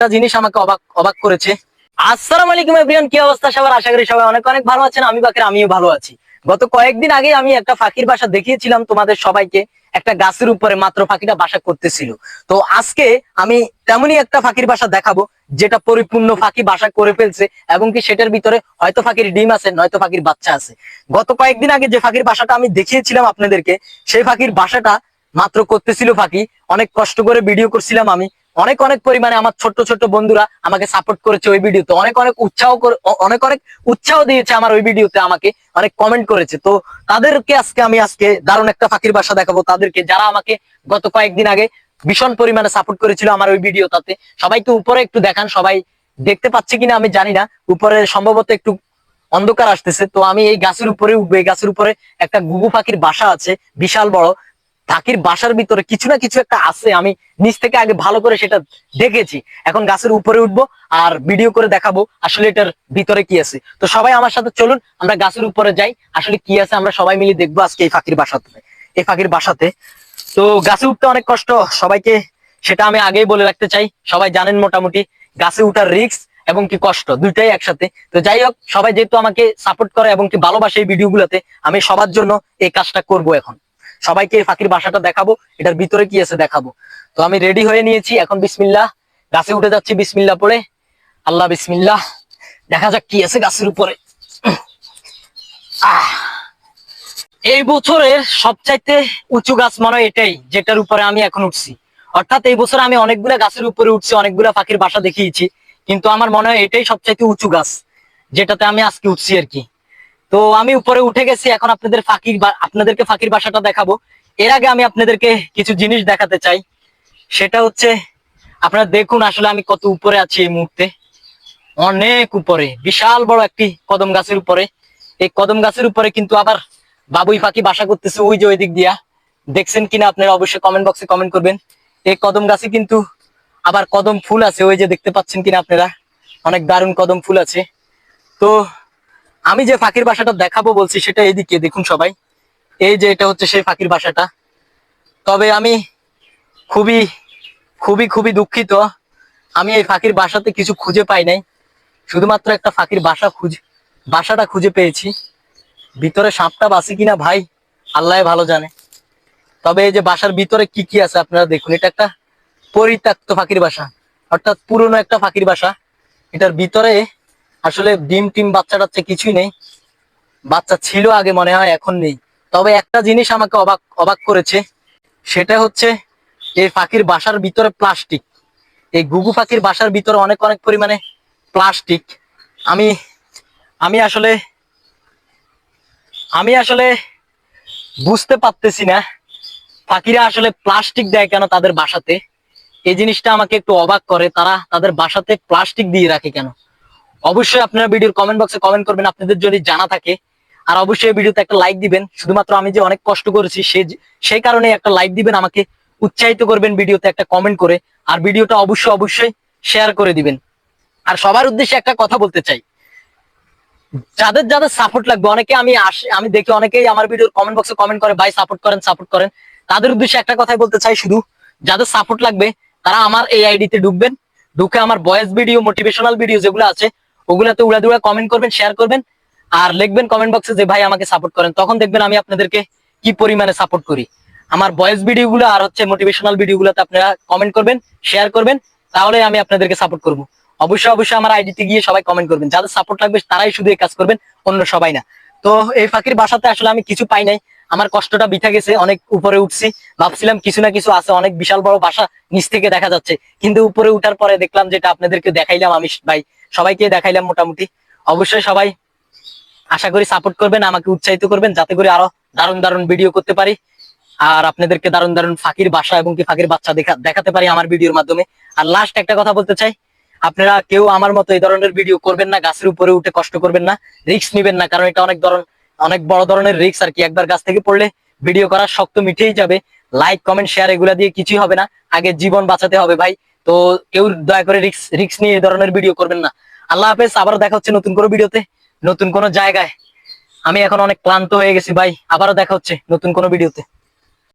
একটা জিনিস আমাকে অবাক অবাক করেছে। আসসালামু আলাইকুম এভরিওয়ান কি অবস্থা সবার? আশা করি সবাই অনেক অনেক ভালো আছেন। আমি বাকের, আমিও ভালো আছি। গত কয়েকদিন আগে আমি একটা ফাঁকির বাসা দেখিয়েছিলাম তোমাদের সবাইকে। একটা গাছের উপরে মাত্র ফাঁকিটা বাসা করতেছিল। তো আজকে আমি তেমনই একটা ফাঁকির বাসা দেখাবো, যেটা পরিপূর্ণ ফাঁকি বাসা করে ফেলছে এবং কি সেটার ভিতরে হয়তো ফাঁকির ডিম আছে, নয়তো ফাঁকির বাচ্চা আছে। গত কয়েকদিন আগে যে ফাঁকির বাসাটা আমি দেখিয়েছিলাম আপনাদেরকে, সেই ফাঁকির বাসাটা মাত্র করতেছিল ফাঁকি। অনেক কষ্ট করে ভিডিও করছিলাম আমি। অনেক অনেক পরিমাণে আমার ছোট্ট ছোট্ট বন্ধুরা আমাকে সাপোর্ট করেছে ওই ভিডিওতে অনেক অনেক উৎসাহ অনেক অনেক উৎসাহ দিয়েছে আমার ওই ভিডিওতে আমাকে, অনেক কমেন্ট করেছে। তো তাদেরকে আজকে আমি আজকে দারুণ একটা ফাঁকির বাসা দেখাবো তাদেরকে। যারা আমাকে গত কয়েকদিন আগে ভীষণ পরিমাণে সাপোর্ট করেছিল আমার ওই ভিডিওটাতে সবাইকে উপরে একটু দেখান, সবাই দেখতে পাচ্ছে কিনা আমি জানি না। উপরে সম্ভবত একটু অন্ধকার আসতেছে। তো আমি এই গাছের উপরে উঠবো, এই গাছের উপরে একটা গুগু পাখির বাসা আছে, বিশাল বড়। পাখির বাসার ভিতরে কিছু না কিছু একটা আছে, আমি নিচ থেকে আগে ভালো করে সেটা দেখেছি। এখন গাছের উপরে উঠবো আর ভিডিও করে দেখাবো আসলে এটার ভিতরে কি আছে। তো সবাই আমার সাথে চলুন, আমরা গাছের উপরে যাই, আসলে কি আছে আমরা সবাই মিলে দেখব আজকে এই ফাঁকির বাসাতে। এই পাখির বাসাতে। তো গাছে উঠতে অনেক কষ্ট, সবাইকে সেটা আমি আগেই বলে রাখতে চাই, সবাই জানেন মোটামুটি গাছে উঠার রিক্স এবং কি কষ্ট, দুইটাই একসাথে। তো যাই হোক, সবাই যেহেতু আমাকে সাপোর্ট করে এবং কি ভালোবাসে এই ভিডিওগুলোতে আমি সবার জন্য এই কাজটা করব এখন। সবাইকে ফাঁকির বাসাটা দেখাবো, এটার ভিতরে কি আছে দেখাবো। তো আমি রেডি হয়ে নিয়েছি, এখন বিসমিল্লা গাছে উঠে যাচ্ছি বিসমিল্লা পরে আল্লাহ বিসমিল্লা দেখা যাক কি আছে গাছের উপরে। এই বছরের সবচাইতে উঁচু গাছ মনে হয় এটাই, যেটার উপরে আমি এখন উঠছি। অর্থাৎ এই বছর আমি অনেকগুলা গাছের উপরে উঠছি, অনেকগুলা পাখির বাসা দেখিয়েছি, কিন্তু আমার মনে হয় এটাই সবচাইতে উঁচু গাছ, যেটাতে আমি আজকে উঠছি আর কি। তো আমি উপরে উঠে গেছি, এখন আপনাদের ফাঁকির আপনাদেরকে ফাঁকির বাসাটা দেখাবো। এর আগে আমি আপনাদেরকে কিছু জিনিস দেখাতে চাই। সেটা হচ্ছে, আপনারা দেখুন আসলে আমি কত উপরে আছি এই মুহূর্তে। অনেক উপরে, বিশাল বড় একটি কদম গাছের উপরে। এই কদম গাছের উপরে কিন্তু আবার বাবুই পাখি বাসা করতেছে ওই যে ওই দিক দিয়া। দেখছেন কিনা আপনারা অবশ্যই কমেন্ট বক্সে কমেন্ট করবেন। এই কদম গাছে কিন্তু আবার কদম ফুল আছে, ওই যে দেখতে পাচ্ছেন কিনা আপনারা? অনেক দারুণ কদম ফুল আছে। তো আমি যে ফাঁকির বাসাটা দেখাবো বলছি, সেটা এদিকে, দেখুন সবাই। এই যে এটা হচ্ছে সেই ফাঁকির বাসাটা। তবে আমি খুবই খুবই খুবই দুঃখিত। আমি এই ফাঁকির বাসাতে কিছু খুঁজে পাই নাই। শুধুমাত্র একটা ফাঁকির বাসা খুঁজে, বাসাটা খুঁজে পেয়েছি। ভিতরে সাপটা বাসি কিনা ভাই, আল্লাহ ভালো জানে। তবে এই যে বাসার ভিতরে কি কি আছে আপনারা দেখুন, এটা একটা পরিত্যক্ত ফাঁকির বাসা। অর্থাৎ পুরনো একটা ফাঁকির বাসা। এটার ভিতরে আসলে ডিম টিম বাচ্চা টাচ্চা কিছুই নেই। বাচ্চা ছিল আগে মনে হয়, এখন নেই। তবে একটা জিনিস আমাকে অবাক অবাক করেছে, সেটা হচ্ছে এই পাখির বাসার ভিতরে প্লাস্টিক। এই গুগু পাখির বাসার ভিতরে অনেক অনেক পরিমাণে প্লাস্টিক। আমি আমি আসলে আমি আসলে বুঝতে পারতেছি না, পাখিরা আসলে প্লাস্টিক দেয় কেন তাদের বাসাতে? এই জিনিসটা আমাকে একটু অবাক করে, তারা তাদের বাসাতে প্লাস্টিক দিয়ে রাখে কেন? অবশ্যই আপনারা ভিডিওর কমেন্ট বক্সে কমেন্ট করবেন, আপনাদের যদি জানা থাকে। আর অবশ্যই ভিডিওতে একটা লাইক দিবেন। শুধুমাত্র আমি যে অনেক কষ্ট করেছি, সে সেই কারণে একটা লাইক দিবেন, আমাকে উৎসাহিত করবেন ভিডিওতে একটা কমেন্ট করে। আর ভিডিওটা অবশ্যই অবশ্যই শেয়ার করে দিবেন। আর সবার উদ্দেশ্যে একটা কথা বলতে চাই। যাদের যাদের সাপোর্ট লাগবে, অনেকে আমি আসে আমি দেখি অনেকেই আমার ভিডিওর কমেন্ট বক্সে কমেন্ট করে, ভাই সাপোর্ট করেন সাপোর্ট করেন। তাদের উদ্দেশ্যে একটা কথাই বলতে চাই শুধু, যাদের সাপোর্ট লাগবে, তারা আমার এই আইডিতে ঢুকবেন। ঢুকে আমার ভয়েস ভিডিও মোটিভেশনাল ভিডিও যেগুলো আছে ওগুলাতে উড়া দুড়া কমেন্ট করবেন শেয়ার করবেন, আর লিখবেন কমেন্ট বক্সে যে ভাই আমাকে সাপোর্ট করেন। তখন দেখবেন আমি আপনাদেরকে কি পরিমাণে সাপোর্ট করি। আমার ভয়েস ভিডিওগুলো আর হচ্ছে মোটিভেশনাল ভিডিওগুলোতে আপনারা কমেন্ট করবেন শেয়ার করবেন, তাহলে আমি আপনাদেরকে সাপোর্ট করব। অবশ্যই অবশ্যই আমার আইডিতে গিয়ে সবাই কমেন্ট করবেন। যাদের সাপোর্ট লাগবে, তারাই শুধু এই কাজ করবেন, অন্য সবাই না। তো এই ফাঁকির বাসাতে আসলে আমি কিছু পাই নাই। আমার কষ্টটা বিঠা গেছে, অনেক উপরে উঠছি। ভাবছিলাম কিছু না কিছু আছে, অনেক বিশাল বড় বাসা নিচ থেকে দেখা যাচ্ছে। কিন্তু উপরে উঠার পরে দেখলাম যেটা আপনাদেরকে দেখাইলাম আমি, ভাই। সবাইকে দেখাইলাম মোটামুটি। অবশ্যই সবাই আশা করি সাপোর্ট করবেন, আমাকে উৎসাহিত করবেন, যাতে করে আরও দারুণ দারুণ ভিডিও করতে পারি। আর আপনাদেরকে দারুণ দারুণ ফাঁকির বাসা এবং কি ফাঁকির বাচ্চা দেখা, দেখাতে পারি আমার ভিডিওর মাধ্যমে। আর লাস্ট একটা কথা বলতে চাই, আপনারা কেউ আমার মতো এই ধরনের ভিডিও করবেন না, গাছের উপরে উঠে কষ্ট করবেন না রিক্স নিবেন না, কারণ এটা অনেক ধরন অনেক বড় ধরনের রিক্স আর কি। একবার গাছ থেকে পড়লে ভিডিও করা শক্ত মিটেই যাবে। লাইক কমেন্ট শেয়ার এগুলা দিয়ে কিছুই হবে না। আগে জীবন বাঁচাতে হবে ভাই। তো কেউ দয়া করে রিক্স রিক্স নিয়ে এই ধরনের ভিডিও করবেন না। আল্লাহ হাফেজ আবার দেখা হচ্ছে নতুন কোনো ভিডিওতে নতুন কোনো জায়গায়। আমি এখন অনেক ক্লান্ত হয়ে গেছি ভাই, আবারও দেখা হচ্ছে নতুন কোনো ভিডিওতে